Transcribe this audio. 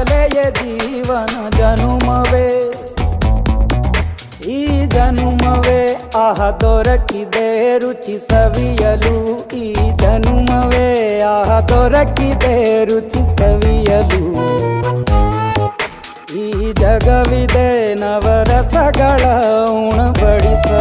ಮೆಲ್ಲುವ ಕಲೆಯ ಜೀವನ ಜನುಮವೇ ಈ ಜನುಮವೇ ಆಹ ದೊರಕಿದೆ ರುಚಿ ಸವಿಯಲು ಈ ಜನುಮವೇ ಆಹ ದೊರಕಿದೆ ರುಚಿ ಸವಿಯಲು ಈ ಜಗವಿದೆ ನವರಸಗಳ ಉಣಬಡಿಸಲು